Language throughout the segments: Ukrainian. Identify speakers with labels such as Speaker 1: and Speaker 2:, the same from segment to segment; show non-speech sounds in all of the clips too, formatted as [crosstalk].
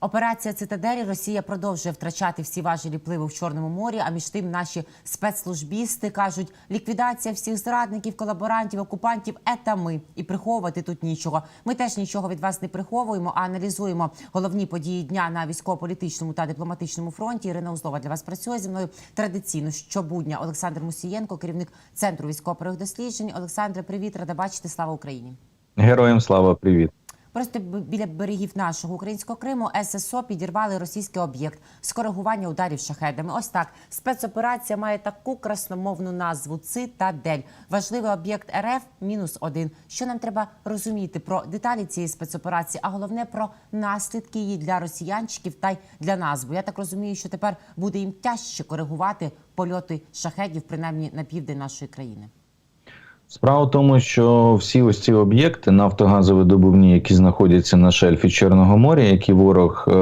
Speaker 1: Операція Цитаделі Росія продовжує втрачати всі важелі впливу в Чорному морі. А між тим наші спецслужбісти кажуть, ліквідація всіх зрадників, колаборантів, окупантів ета ми і приховувати тут нічого. Ми теж нічого від вас не приховуємо, а аналізуємо головні події дня на військово-політичному та дипломатичному фронті. Ірина Узлова для вас працює зі мною традиційно щобудня. Олександр Мусієнко, керівник центру військово-правових досліджень. Олександре, привіт, рада бачити. Слава Україні.
Speaker 2: Героям слава, привіт.
Speaker 1: Просто біля берегів нашого українського Криму ССО підірвали російський об'єкт з коригування ударів шахедами. Ось так спецоперація має таку красномовну назву Цитадель. Важливий об'єкт РФ мінус один. Що нам треба розуміти про деталі цієї спецоперації, а головне про наслідки її для росіянчиків та й для нас. Бо я так розумію, що тепер буде їм тяжче коригувати польоти шахедів, принаймні на південь нашої країни.
Speaker 2: Справа в тому, що всі ось ці об'єкти нафтогазовидобувні, які знаходяться на шельфі Чорного моря, які ворог е,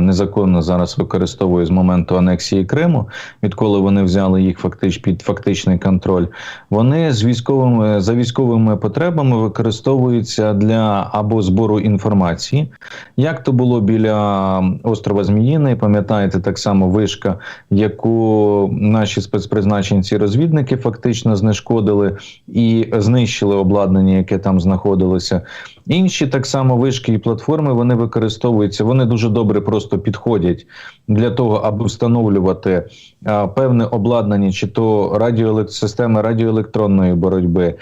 Speaker 2: незаконно зараз використовує з моменту анексії Криму, відколи вони взяли їх фактич під фактичний контроль, вони з військовими за військовими потребами використовуються для або збору інформації, як то було біля острова Зміїний, пам'ятаєте, так само вишка, яку наші спецпризначенці розвідники фактично знешкодили і знищили обладнання, яке там знаходилося. Інші так само вишки і платформи вони використовуються. Вони дуже добре просто підходять для того, аби встановлювати а, певне обладнання, чи то радіоелект... системи радіоелектронної боротьби,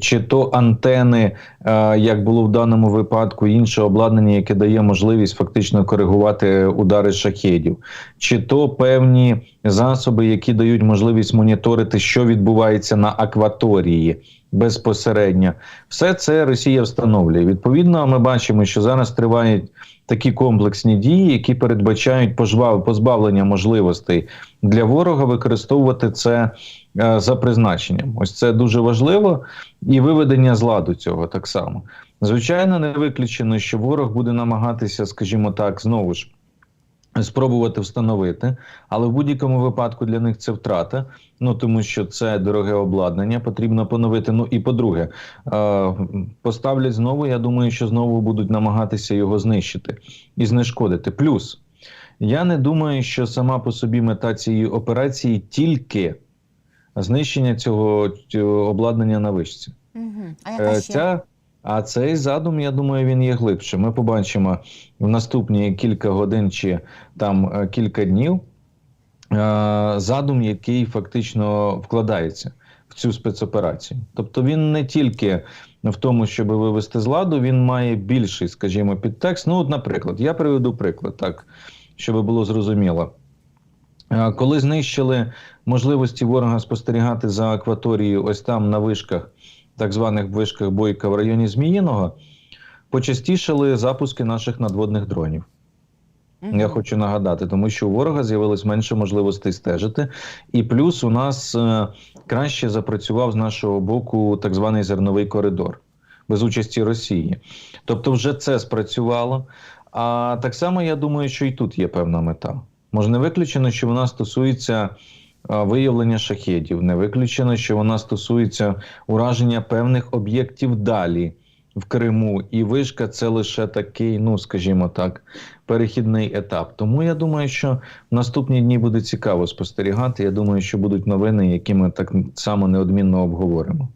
Speaker 2: чи то антени, а, як було в даному випадку, інше обладнання, яке дає можливість фактично коригувати удари шахедів, чи то певні засоби, які дають можливість моніторити, що відбувається на акваторії безпосередньо. Все це Росія встановлює. Відповідно, ми бачимо, що зараз тривають такі комплексні дії, які передбачають позбавлення можливостей для ворога використовувати це е, за призначенням. Ось це дуже важливо, і виведення з ладу цього так само. Звичайно, не виключено, що ворог буде намагатися, скажімо так, знову ж. Спробувати встановити, але в будь-якому випадку для них це втрата. Ну тому що це дороге обладнання, потрібно поновити. Ну і по-друге, е, поставлять знову. Я думаю, що знову будуть намагатися його знищити і знешкодити. Плюс я не думаю, що сама по собі мета цієї операції тільки знищення цього, обладнання на вишці.
Speaker 1: Угу. А
Speaker 2: Е,
Speaker 1: яка ще?
Speaker 2: Ця, а цей задум, я думаю, він є глибше. Ми побачимо в наступні кілька годин чи там е, кілька днів е, задум, який фактично вкладається в цю спецоперацію. Тобто він не тільки в тому, щоб вивести з ладу, він має більший, скажімо, підтекст. Ну, от, наприклад, я приведу приклад, так, щоб було зрозуміло. Е, Коли знищили можливості ворога спостерігати за акваторією, ось там на вишках, так званих вишках Бойка в районі Зміїного, почастішали запуски наших надводних дронів. Я хочу нагадати, тому що у ворога з'явилось менше можливостей стежити, і плюс у нас е, краще запрацював з нашого боку так званий зерновий коридор без участі Росії. Тобто, вже це спрацювало. А так само я думаю, що і тут є певна мета. Може, не виключено, що вона стосується виявлення шахедів, не виключено, що вона стосується ураження певних об'єктів далі в Криму, і вишка це лише такий, ну скажімо так, перехідний етап. Тому я думаю, що в наступні дні буде цікаво спостерігати. Я думаю, що будуть новини, які ми так само неодмінно обговоримо.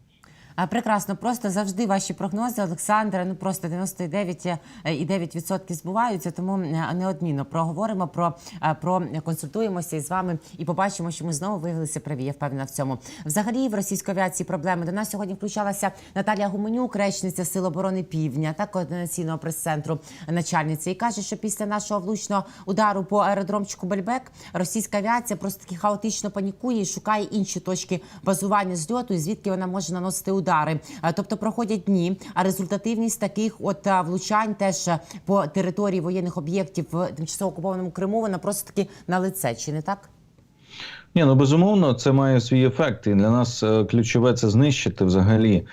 Speaker 1: Прекрасно, просто завжди ваші прогнози, Олександра. Ну просто 99,9% збуваються. Тому е, неодмінно проговоримо про, е, про консультуємося із вами і побачимо, що ми знову виявилися праві. Я впевнена в цьому. Взагалі в російській авіації проблеми до нас сьогодні включалася Наталія Гуменюк, речниця Сил оборони Півдня та координаційного прес-центру начальниці, і каже, що після нашого влучного удару по аеродромчику Бельбек російська авіація просто таки хаотично панікує і шукає інші точки базування зльоту, і звідки вона може наносити удари. Е, Тобто проходять дні, а результативність таких от е, влучань теж е, по території воєнних об'єктів в тимчасово окупованому Криму вона просто таки на лице, чи не так?
Speaker 2: Ні, ну безумовно, це має свій ефект. І для нас ключове це знищити взагалі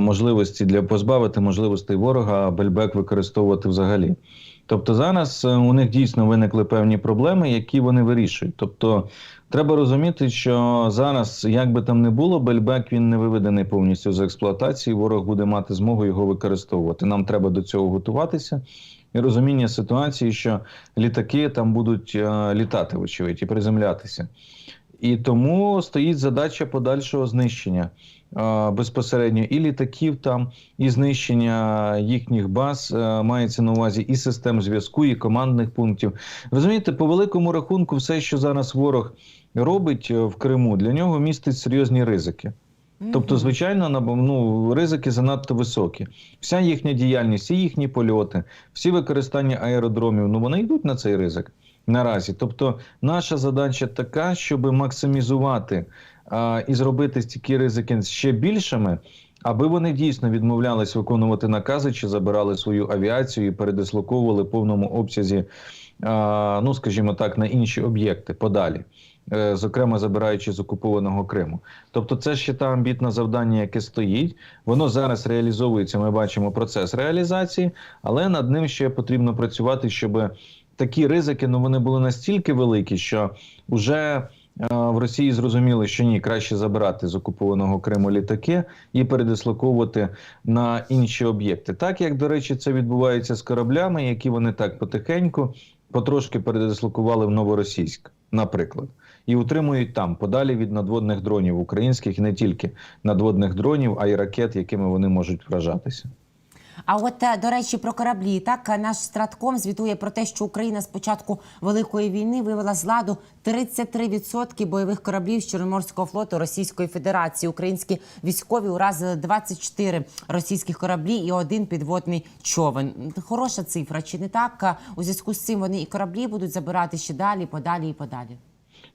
Speaker 2: можливості для позбавити можливостей ворога Бельбек використовувати взагалі. Тобто зараз у них дійсно виникли певні проблеми, які вони вирішують. Тобто треба розуміти, що зараз, як би там не було, Бельбек він не виведений повністю з експлуатації. Ворог буде мати змогу його використовувати. Нам треба до цього готуватися. і розуміння ситуації, що літаки там будуть е, літати, вочевидь, і приземлятися. І тому стоїть задача подальшого знищення е, безпосередньо і літаків там, і знищення їхніх баз е, мається на увазі і систем зв'язку, і командних пунктів. Розумієте, по великому рахунку, все, що зараз ворог робить е, в Криму, для нього містить серйозні ризики. Тобто, звичайно, ну, ризики занадто високі. Вся їхня діяльність, всі їхні польоти, всі використання аеродромів, ну вони йдуть на цей ризик наразі. Тобто, наша задача така, щоб максимізувати а, і зробити такі ризики ще більшими, аби вони дійсно відмовлялись виконувати накази чи забирали свою авіацію і передислоковували в повному обсязі, ну скажімо так, на інші об'єкти подалі. е, Зокрема, забираючи з окупованого Криму, тобто, це ще та амбітне завдання, яке стоїть. Воно зараз реалізовується. Ми бачимо процес реалізації, але над ним ще потрібно працювати, щоб такі ризики ну вони були настільки великі, що вже е, в Росії зрозуміли, що ні, краще забирати з окупованого Криму літаки і передислоковувати на інші об'єкти. Так як до речі, це відбувається з кораблями, які вони так потихеньку, потрошки передислокували в Новоросійськ, наприклад. І утримують там подалі від надводних дронів українських і не тільки надводних дронів, а й ракет, якими вони можуть вражатися.
Speaker 1: А от е, до речі, про кораблі так е, наш стратком звітує про те, що Україна з початку великої війни вивела з ладу 33% бойових кораблів з Чорноморського флоту Російської Федерації. Українські військові уразили 24 російських кораблі і один підводний човен. Хороша цифра, чи не так? Е, У зв'язку з цим вони і кораблі будуть забирати ще далі, подалі і подалі.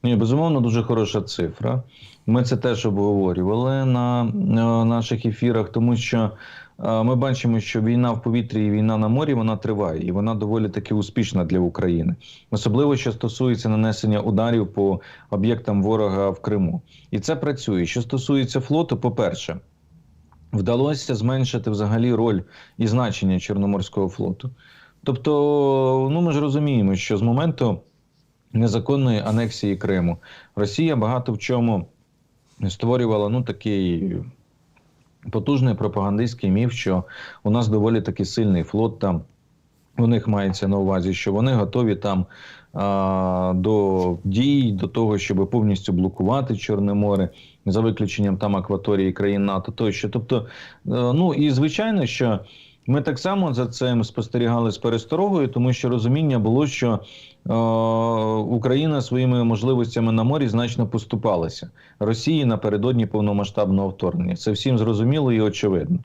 Speaker 2: Ні, безумовно, дуже хороша цифра. Ми це теж обговорювали на, на наших ефірах, тому що ми бачимо, що війна в повітрі і війна на морі вона триває, і вона доволі таки успішна для України, особливо що стосується нанесення ударів по об'єктам ворога в Криму. І це працює. Що стосується флоту, по-перше, вдалося зменшити взагалі роль і значення Чорноморського флоту. Тобто, ну ми ж розуміємо, що з моменту незаконної анексії Криму Росія багато в чому створювала ну такий потужний пропагандистський міф, що у нас доволі таки сильний флот там. У них мається на увазі, що вони готові там а, до дій, до того, щоб повністю блокувати Чорне море за виключенням там акваторії країн НАТО. Тощо, тобто, е, ну і звичайно, що ми так само за цим спостерігали з пересторогою, тому що розуміння було, що е, Україна своїми можливостями на морі значно поступалася Росії напередодні повномасштабного вторгнення. Це всім зрозуміло і очевидно.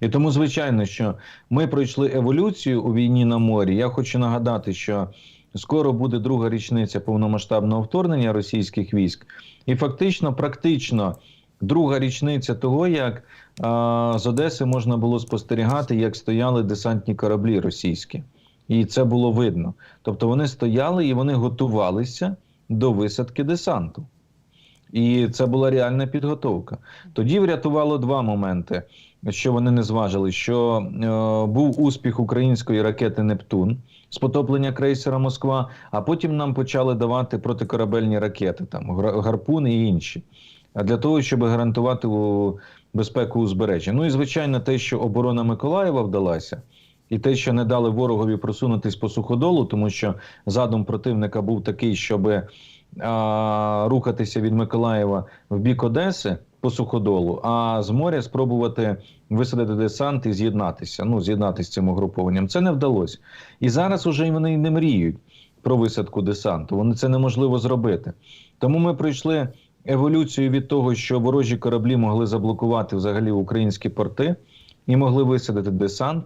Speaker 2: І тому, звичайно, що ми пройшли еволюцію у війні на морі. Я хочу нагадати, що скоро буде друга річниця повномасштабного вторгнення російських військ, і фактично, практично. Друга річниця того, як з Одеси можна було спостерігати, як стояли десантні кораблі російські, і це було видно. Тобто вони стояли і вони готувалися до висадки десанту. І це була реальна підготовка. Тоді врятувало два моменти, що вони не зважили: що е, був успіх української ракети Нептун з потоплення крейсера Москва, а потім нам почали давати протикорабельні ракети, там гарпуни і інші. А для того, щоб гарантувати безпеку узбережжя. Ну і звичайно, те, що оборона Миколаєва вдалася, і те, що не дали ворогові просунутись по суходолу, тому що задум противника був такий, щоб а, рухатися від Миколаєва в бік Одеси по суходолу, а з моря спробувати висадити десант і з'єднатися. Ну, з'єднатися з цим угрупованням. Це не вдалося. І зараз уже вони не мріють про висадку десанту. Вони це неможливо зробити. Тому ми пройшли еволюцію від того, що ворожі кораблі могли заблокувати взагалі українські порти і могли висадити десант.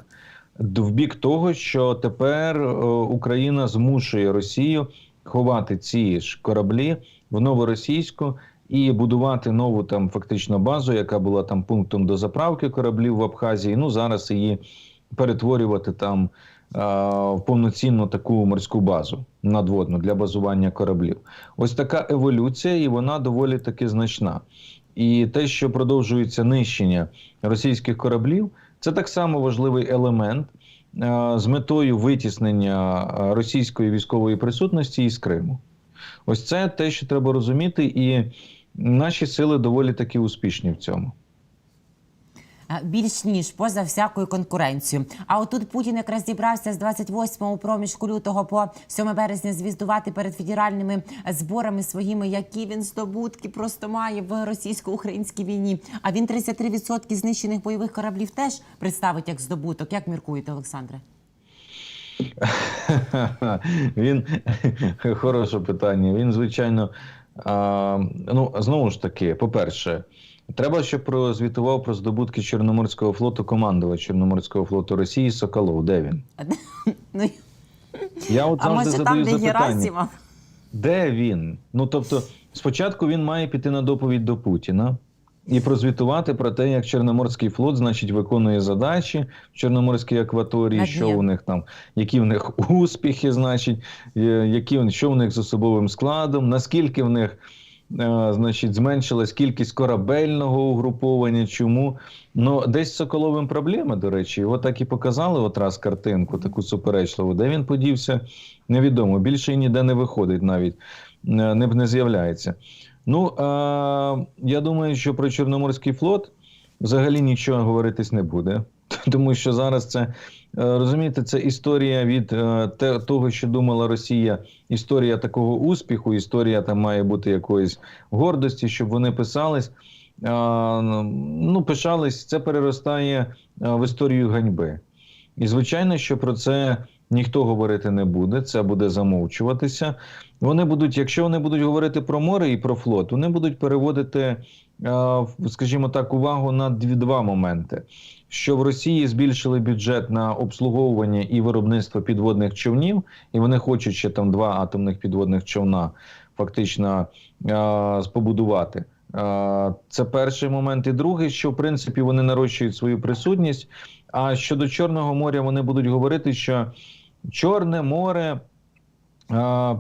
Speaker 2: В бік того, що тепер е, Україна змушує Росію ховати ці ж кораблі в новоросійську і будувати нову там фактично базу, яка була там пунктом до заправки кораблів в Абхазії. Ну зараз її перетворювати там повноцінну таку морську базу надводну для базування кораблів. Ось така еволюція, і вона доволі таки значна. І те, що продовжується нищення російських кораблів, це так само важливий елемент е, з метою витіснення е, російської військової присутності із Криму. Ось це те, що треба розуміти, і наші сили доволі таки успішні в цьому.
Speaker 1: Е, більш ніж поза всякою конкуренцією. А отут Путін якраз зібрався з 28-го проміжку лютого по 7 березня звіздувати перед федеральними зборами своїми, які він здобутки просто має в російсько-українській війні. А він 33% знищених бойових кораблів теж представить як здобуток. Як міркуєте, Олександре? [laughs]
Speaker 2: Він [laughs] хороше питання. Він, звичайно, а, ну знову ж таки, по-перше, треба, щоб прозвітував про здобутки Чорноморського флоту командувач Чорноморського флоту Росії Соколов. Де він? [laughs]
Speaker 1: Ну
Speaker 2: Я от
Speaker 1: а
Speaker 2: завжди
Speaker 1: може там де
Speaker 2: запитання.
Speaker 1: Герасимов?
Speaker 2: Де він? Ну тобто, спочатку він має піти на доповідь до Путіна і прозвітувати про те, як Чорноморський флот, значить, виконує задачі в Чорноморській акваторії, що у них там, які в них успіхи, значить, е, які що в них з особовим складом, наскільки в них. Е, Значить, зменшилась кількість корабельного угруповання. Чому? Ну, десь з Соколовим проблема, до речі. Його так і показали от картинку, таку суперечливу. Де він подівся, невідомо. Більше ніде не виходить навіть, е, не, не з'являється. Ну, е, я думаю, що про Чорноморський флот взагалі нічого говоритись не буде. Тому що зараз це е, розумієте, це історія від е, того, що думала Росія, історія такого успіху, історія там має бути якоїсь гордості, щоб вони писались. Е, ну, пишались, це переростає в історію ганьби. І звичайно, що про це ніхто говорити не буде, це буде замовчуватися. Вони будуть, якщо вони будуть говорити про море і про флот, вони будуть переводити, е, скажімо так, увагу на дві два моменти. Що в Росії збільшили бюджет на обслуговування і виробництво підводних човнів, і вони хочуть ще там два атомних підводних човна фактично е, побудувати. Е, Це перший момент. І другий, що в принципі вони нарощують свою присутність. А щодо Чорного моря, вони будуть говорити, що Чорне море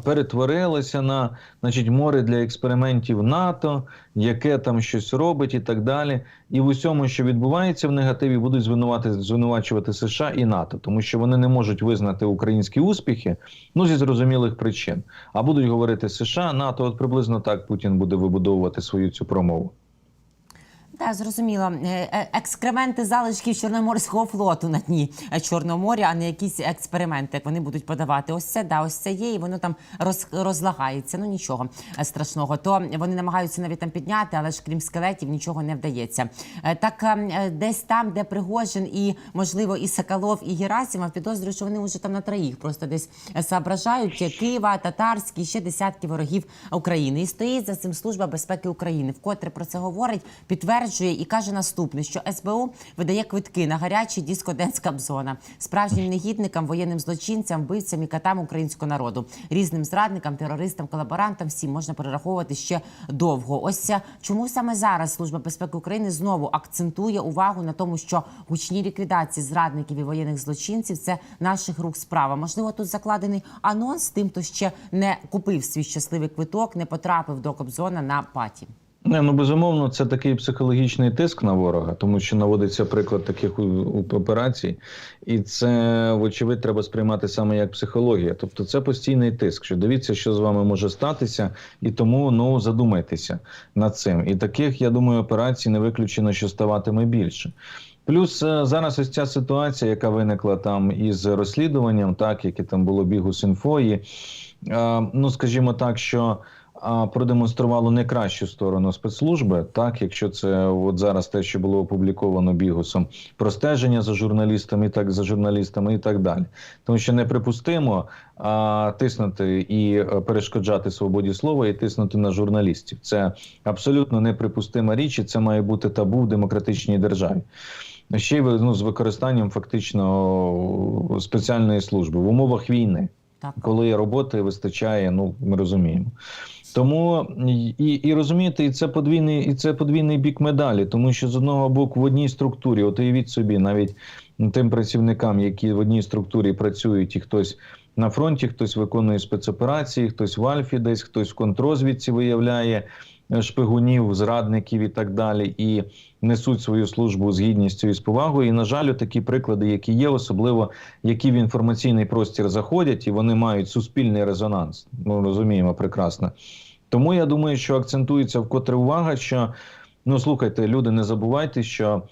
Speaker 2: перетворилося на значить, море для експериментів НАТО, яке там щось робить і так далі. І в усьому, що відбувається в негативі, будуть звинувати, звинувачувати США і НАТО, тому що вони не можуть визнати українські успіхи ну зі зрозумілих причин. А будуть говорити США, НАТО. От приблизно так Путін буде вибудовувати свою цю промову.
Speaker 1: Так, зрозуміло. Е, е, Екскременти залишків Чорноморського флоту на дні Чорного моря, а не якісь експерименти, як вони будуть подавати. Ось це, да, ось це є, і воно там роз, розлагається. Ну нічого страшного. То вони намагаються навіть там підняти, але ж крім скелетів нічого не вдається. Е, Так е, десь там, де Пригожин і, можливо, і Соколов, і Герасимов, підозрюю, що вони вже там на троїх просто десь соображають Києва, татарські, ще десятки ворогів України. І стоїть за цим служба безпеки України, вкотре про це говорить, підтверджує і каже наступне: що СБУ видає квитки на гарячі дискоденська зона справжнім негідникам, воєнним злочинцям, вбивцям і катам українського народу, різним зрадникам, терористам, колаборантам. Всім можна перераховувати ще довго. Ось чому саме зараз служба безпеки України знову акцентує увагу на тому, що гучні ліквідації зрадників і воєнних злочинців це наших рук справа. Можливо, тут закладений анонс тим, хто ще не купив свій щасливий квиток, не потрапив до Кобзона на паті.
Speaker 2: Не, ну безумовно, це такий психологічний тиск на ворога, тому що наводиться приклад таких операцій, і це, вочевидь, треба сприймати саме як психологія. Тобто, це постійний тиск. Що дивіться, що з вами може статися, і тому ну задумайтеся над цим. І таких, я думаю, операцій не виключено, що ставатиме більше. Плюс е, зараз ось ця ситуація, яка виникла там із розслідуванням, так яке там було бігу Сінфої, е, ну скажімо так, що а, продемонструвало не кращу сторону спецслужби, так якщо це от зараз те, що було опубліковано бігусом, простеження за журналістами, так за журналістами і так далі. Тому що неприпустимо а, тиснути і е, перешкоджати свободі слова і тиснути на журналістів. Це абсолютно неприпустима річ, і це має бути табу в демократичній державі. Ще й ну, з використанням фактично спеціальної служби в умовах війни
Speaker 1: Так.
Speaker 2: коли роботи вистачає, ну ми розуміємо. Тому і, і розумієте, і це подвійний, і це подвійний бік медалі, тому що з одного боку в одній структурі, от уявіть собі, навіть тим працівникам, які в одній структурі працюють, і хтось на фронті, хтось виконує спецоперації, хтось в Альфі, десь хтось в контрозвідці виявляє шпигунів, зрадників і так далі, і несуть свою службу з гідністю і з повагою. І на жаль, такі приклади, які є, особливо які в інформаційний простір заходять, і вони мають суспільний резонанс. Ми розуміємо прекрасно. Тому я думаю, що акцентується вкотре увага, що ну слухайте, люди, не забувайте, що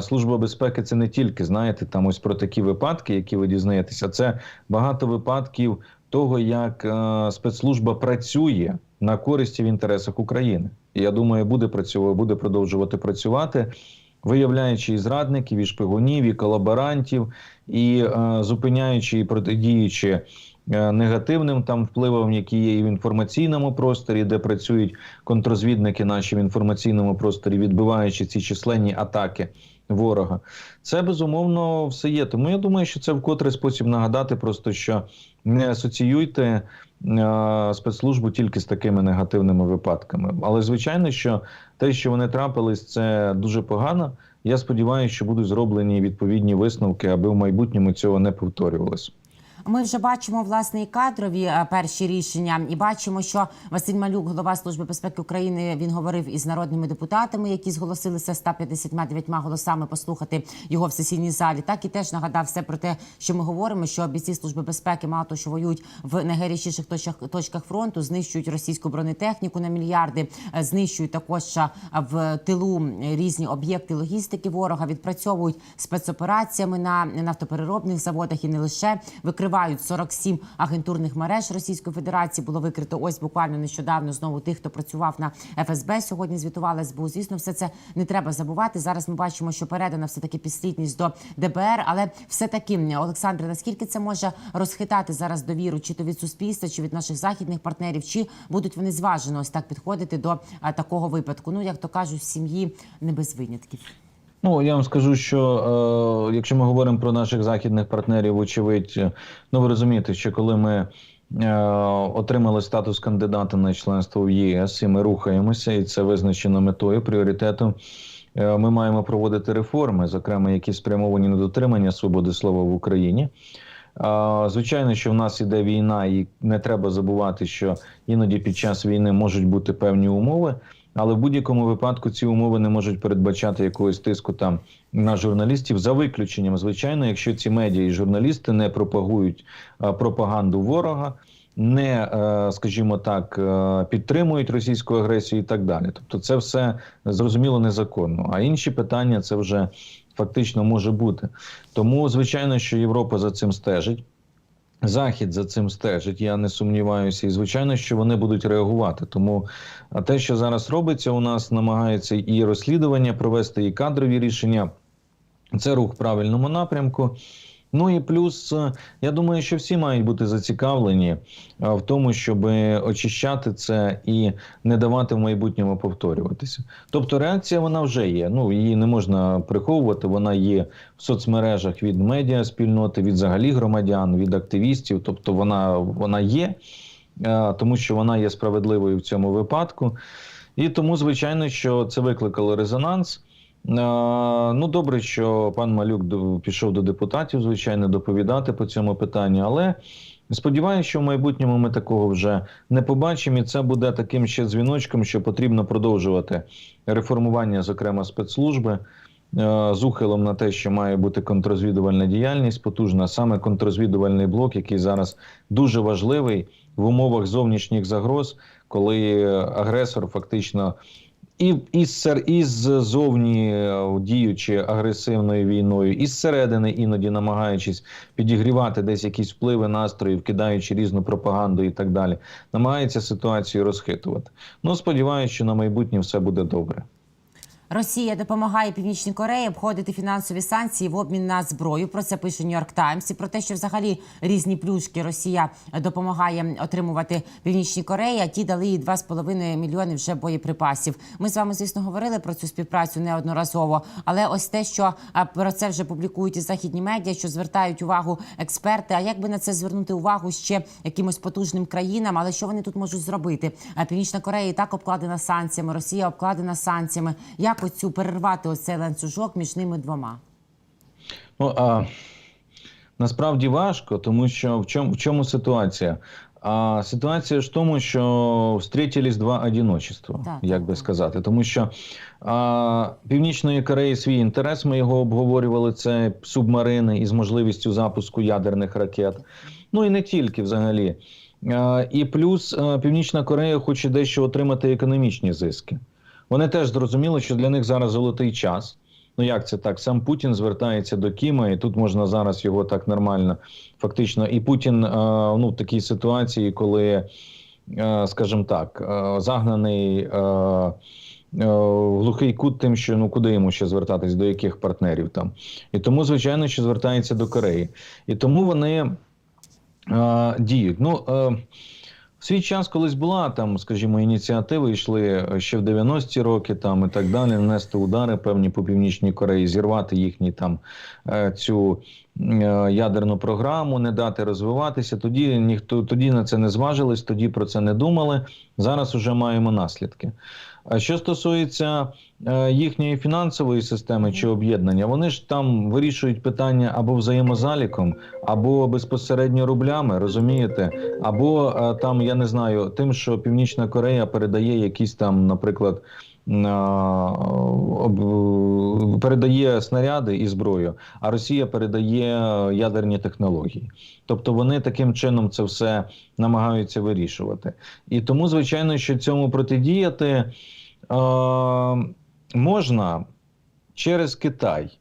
Speaker 2: Служба безпеки це не тільки знаєте, там ось про такі випадки, які ви дізнаєтеся. Це багато випадків того, як е, спецслужба працює на користь і в інтересах України. І я думаю, буде працювати, буде продовжувати працювати, виявляючи і зрадників, і шпигунів, і колаборантів, і е, зупиняючи і протидіючи е, негативним там впливам, які є і в інформаційному просторі, де працюють контрозвідники наші в інформаційному просторі, відбиваючи ці численні атаки ворога. Це безумовно все є. Тому я думаю, що це вкотре спосіб нагадати, просто що не асоціюйте спецслужбу тільки з такими негативними випадками. Але звичайно, що те, що вони трапились, це дуже погано. Я сподіваюся, що будуть зроблені відповідні висновки, аби в майбутньому цього не повторювалося.
Speaker 1: Ми вже бачимо власне і кадрові е, перші рішення, і бачимо, що Василь Малюк, голова служби безпеки України, він говорив із народними депутатами, які зголосилися 159 голосами послухати його в сесійній залі. Так і теж нагадав все про те, що ми говоримо, що бійці служби безпеки мало того, що воюють в найгарячіших точках точках фронту, знищують російську бронетехніку на мільярди, е, знищують також е, в тилу різні об'єкти логістики ворога, відпрацьовують спецопераціями на нафтопереробних заводах і не лише викривають 47 агентурних мереж Російської Федерації. Було викрито ось буквально нещодавно знову тих, хто працював на ФСБ. Сьогодні звітувала СБУ. Звісно, все це не треба забувати. Зараз ми бачимо, що передана все таки підслідність до ДБР, але все таки, Олександре, наскільки це може розхитати зараз довіру, чи то від суспільства, чи від наших західних партнерів, чи будуть вони зважено ось так підходити до такого випадку? Ну як то кажуть, сім'ї не без винятків.
Speaker 2: Ну я вам скажу, що е, якщо ми говоримо про наших західних партнерів, вочевидь, е, ну ви розумієте, що коли ми е, отримали статус кандидата на членство в ЄС, і ми рухаємося, і це визначено метою, пріоритетом. е, Ми маємо проводити реформи, зокрема, які спрямовані на дотримання свободи слова в Україні. Звичайно, що в нас іде війна, і не треба забувати, що іноді під час війни можуть бути певні умови. Але в будь-якому випадку ці умови не можуть передбачати якогось тиску там на журналістів за виключенням, звичайно, якщо ці медіа і журналісти не пропагують а, пропаганду ворога, не, е, скажімо так, е, підтримують російську агресію і так далі. Тобто, це все зрозуміло незаконно. А інші питання це вже фактично може бути. Тому, звичайно, що Європа за цим стежить. Захід за цим стежить, я не сумніваюся, і звичайно, що вони будуть реагувати. Тому те, що зараз робиться, у нас намагаються і розслідування провести, і кадрові рішення. Це рух в правильному напрямку. Ну і плюс, е, я думаю, що всі мають бути зацікавлені е, в тому, щоб очищати це і не давати в майбутньому повторюватися. Тобто реакція вона вже є. Ну її не можна приховувати. Вона є в соцмережах від медіа спільноти, від взагалі громадян, від активістів. Тобто вона, вона є, е, тому що вона є справедливою в цьому випадку. І тому, звичайно, що це викликало резонанс. Е, Ну, добре, що пан Малюк пішов до депутатів, звичайно, доповідати по цьому питанню, але сподіваюся, що в майбутньому ми такого вже не побачимо, і це буде таким ще дзвіночком, що потрібно продовжувати реформування, зокрема спецслужби. е, З ухилом на те, що має бути контрозвідувальна діяльність потужна, саме контрозвідувальний блок, який зараз дуже важливий в умовах зовнішніх загроз, коли агресор фактично і, із сер, і ззовні е, діючи агресивною війною, і зсередини іноді намагаючись підігрівати десь якісь впливи настроїв, кидаючи різну пропаганду і так далі, намагається ситуацію розхитувати. Ну сподіваюся, що на майбутнє все буде добре.
Speaker 1: Росія допомагає Північній Кореї обходити фінансові санкції в обмін на зброю. Про це пише Нью-Йорк Таймс. І про те, що взагалі різні плюшки Росія допомагає отримувати Північній Кореї. А ті дали їй 2,5 мільйони вже боєприпасів. Ми з вами, звісно, говорили про цю співпрацю неодноразово. Але ось те, що про це вже публікують і західні медіа, що звертають увагу експерти. А як би на це звернути увагу ще якимось потужним країнам? Але що вони тут можуть зробити? Північна Корея і так обкладена санкціями, Росія обкладена санкціями. Як оцю перервати ось цей ланцюжок між ними двома?
Speaker 2: Ну а насправді важко, тому що в чому, в чому ситуація? А ситуація ж в тому, що встретились два одиночества,
Speaker 1: Так,
Speaker 2: як би
Speaker 1: так.
Speaker 2: сказати. Тому що а, Північної Кореї свій інтерес, ми його обговорювали. Це субмарини із можливістю запуску ядерних ракет. Ну і не тільки взагалі. А, і плюс а, Північна Корея хоче дещо отримати економічні зиски. Вони теж зрозуміли, що для них зараз золотий час. Ну як це так? Сам Путін звертається до Кіма, і тут можна зараз його так нормально. Фактично, і Путін е, ну в такій ситуації, коли, е, скажімо так, е, загнаний. В глухий кут тим, що ну куди йому ще звертатись, до яких партнерів там. І тому, звичайно, що звертається до Кореї. І тому вони діють. Ну, свій час колись була там, скажімо, ініціативи йшли ще в 90-ті роки, там і так далі, нанести удари певні по північній Кореї, зірвати їхні там е, цю е, ядерну програму, не дати розвиватися. Тоді ніхто тоді на це не зважились, тоді про це не думали. Зараз уже маємо наслідки. Що стосується е, їхньої фінансової системи чи об'єднання, вони ж там вирішують питання або взаємозаліком, або безпосередньо рублями, розумієте, або е, там я не знаю, тим, що Північна Корея передає якісь там, наприклад. Об- передає снаряди і зброю, а Росія передає ядерні технології. Тобто вони таким чином це все намагаються вирішувати. І тому, звичайно, що цьому протидіяти е, можна через Китай.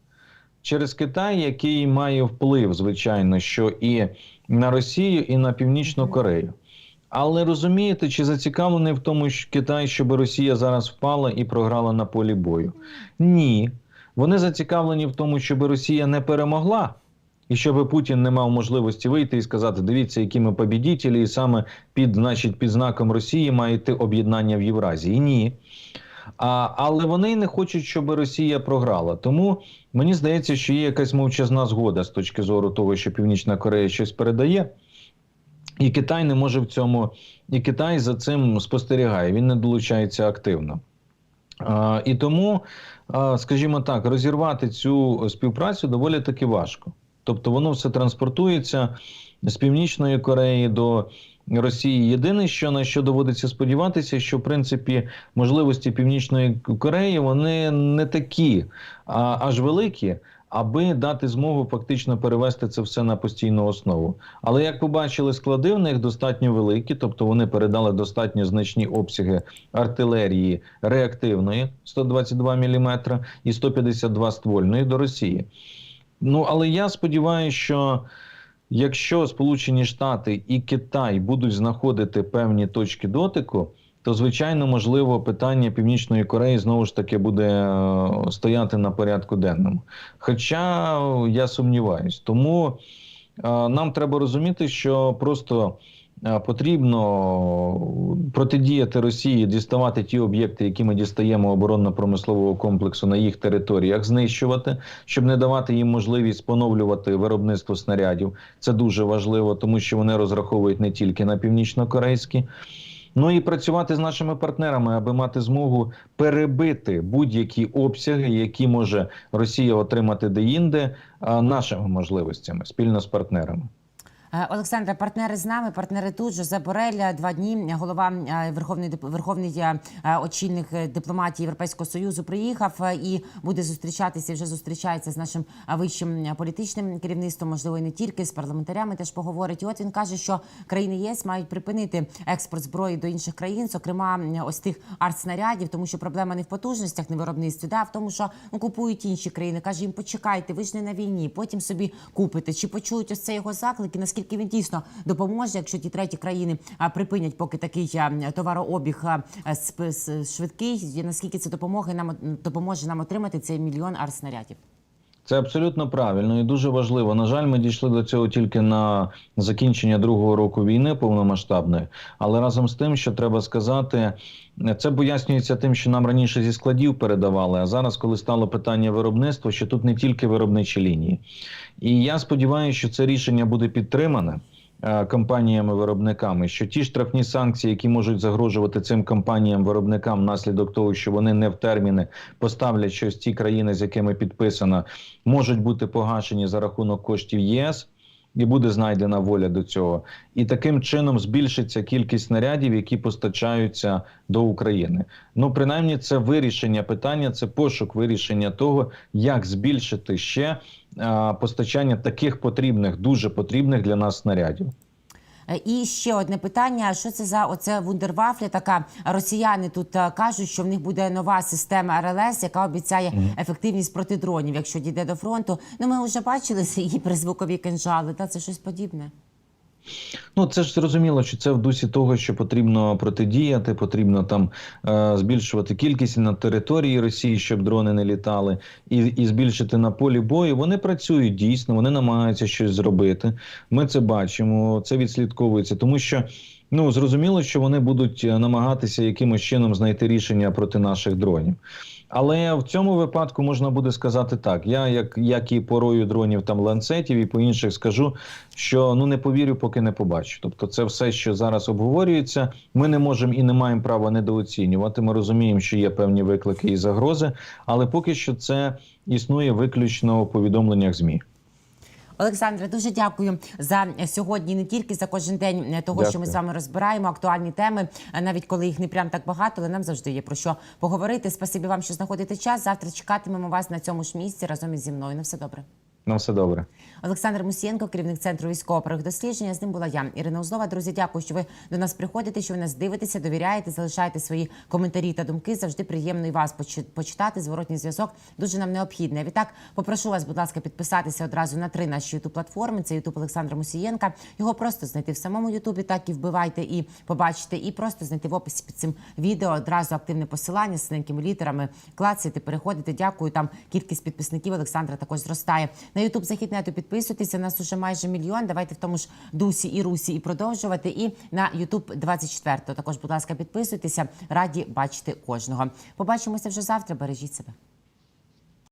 Speaker 2: Через Китай, який має вплив, звичайно, що і на Росію, і на Північну Корею. Але розумієте, чи зацікавлений в тому, що Китай, щоб Росія зараз впала і програла на полі бою? Ні. Вони зацікавлені в тому, щоб Росія не перемогла, і щоб Путін не мав можливості вийти і сказати: дивіться, які ми побідітелі, і саме під, значить, під знаком Росії має йти об'єднання в Євразії. Ні. А, але вони не хочуть, щоб Росія програла. Тому мені здається, що є якась мовчазна згода з точки зору того, що Північна Корея щось передає. І Китай не може в цьому, і Китай за цим спостерігає, він не долучається активно. А, і тому, а, скажімо так, розірвати цю співпрацю доволі таки важко. Тобто воно все транспортується з Північної Кореї до Росії. Єдине, що на що доводиться сподіватися, що в принципі можливості Північної Кореї вони не такі а, аж великі, аби дати змогу фактично перевести це все на постійну основу. Але як побачили, склади в них достатньо великі, тобто вони передали достатньо значні обсяги артилерії реактивної 122 мм і 152 ствольної до Росії. Ну але я сподіваюся, що якщо Сполучені Штати і Китай будуть знаходити певні точки дотику, то звичайно можливо питання Північної Кореї знову ж таки буде е, стояти на порядку денному. Хоча е, я сумніваюсь, тому е, нам треба розуміти, що просто. Потрібно протидіяти Росії, діставати ті об'єкти, які ми дістаємо оборонно-промислового комплексу на їх територіях, знищувати, щоб не давати їм можливість поновлювати виробництво снарядів. Це дуже важливо, тому що вони розраховують не тільки на північно-корейські. Ну і працювати з нашими партнерами, аби мати змогу перебити будь-які обсяги, які може Росія отримати деінде, нашими можливостями спільно з партнерами.
Speaker 1: Е, Олександра, партнери з нами, партнери тут. Жозе Бореля, два дні. Голова е, Верховний Верховний е, очільник дипломатії Європейського союзу приїхав і буде зустрічатися. Вже зустрічається з нашим вищим політичним керівництвом, можливо, і не тільки з парламентарями. Теж поговорить. І от він каже, що країни ЄС мають припинити експорт зброї до інших країн, зокрема ось тих артснарядів, тому що проблема не в потужностях, не в виробництві, да, в тому, що ну, купують інші країни. Каже їм, почекайте, ви ж не на війні, потім собі купите. Чи почують ось це його заклик, і наскільки він дійсно допоможе, якщо ті треті країни припинять, поки такий товарообіг швидкий, наскільки це допомоги нам допоможе нам отримати цей мільйон артснарядів?
Speaker 2: Це абсолютно правильно і дуже важливо. На жаль, ми дійшли до цього тільки на закінчення другого року війни повномасштабної. Але разом з тим, що треба сказати, це пояснюється тим, що нам раніше зі складів передавали. А зараз, коли стало питання виробництва, що тут не тільки виробничі лінії. І я сподіваюся, що це рішення буде підтримане. Е, Компаніями-виробниками, що ті штрафні санкції, які можуть загрожувати цим компаніям-виробникам внаслідок того, що вони не в терміни поставлять щось ті країни, з якими підписано, можуть бути погашені за рахунок коштів ЄС, і буде знайдена воля до цього. І таким чином збільшиться кількість снарядів, які постачаються до України. Ну, принаймні, це вирішення питання, це пошук вирішення того, як збільшити ще а, постачання таких потрібних, дуже потрібних для нас снарядів.
Speaker 1: Е, І ще одне питання: що це за оце вундервафля? Така росіяни тут е, кажуть, що в них буде нова система РЛС, яка обіцяє ефективність проти дронів, якщо дійде до фронту. Ну ми вже бачили [laughs] її призвукові кинжали. Та це щось подібне.
Speaker 2: Ну, це ж зрозуміло, що це в дусі того, що потрібно протидіяти, потрібно там е, збільшувати кількість на території Росії, щоб дрони не літали, і, і збільшити на полі бою. Вони працюють дійсно, вони намагаються щось зробити. Ми це бачимо, це відслідковується, тому що. Ну зрозуміло, що вони будуть е, намагатися якимось чином знайти рішення проти наших дронів. Але в цьому випадку можна буде сказати так: я, як, як і порою дронів там ланцетів, і по інших скажу, що ну не повірю, поки не побачу. Тобто, це все, що зараз обговорюється. Ми не можемо і не маємо права недооцінювати. Ми розуміємо, що є певні виклики і загрози, але поки що це існує виключно у повідомленнях змі.
Speaker 1: Олександре, дуже дякую за сьогодні. Не тільки за кожен день того, того, що ми з вами розбираємо актуальні теми, е, навіть коли їх не прям так багато, але нам завжди є про що поговорити. Спасибі вам, що знаходите час. Завтра чекатимемо вас на цьому ж місці разом із зі мною. На все добре.
Speaker 2: На все добре.
Speaker 1: Олександр Мусієнко, керівник центру військово дослідження. З ним була я, Ірина Узлова. Друзі, дякую, що ви до нас приходите, що ви нас дивитеся, довіряєте, залишаєте свої коментарі та думки. Завжди приємно і вас почи- почитати. Зворотній зв'язок дуже нам необхідний. Відтак, попрошу вас, будь ласка, підписатися одразу на три наші ютуб платформи. Це Ютуб Олександра Мусієнка. Його просто знайти в самому Ютубі, так і вбивайте і побачите, і просто знайти в описі під цим відео одразу активне посилання з синенькими літерами. Клацайте, переходите. Дякую. Там кількість підписників Олександра також зростає. На Ютуб Західнету підписуйтеся. Нас уже майже мільйон. Давайте в тому ж дусі і русі і продовжувати. І на Ютуб 24 Також, будь ласка, підписуйтеся. Раді бачити кожного. Побачимося вже завтра. Бережіть себе.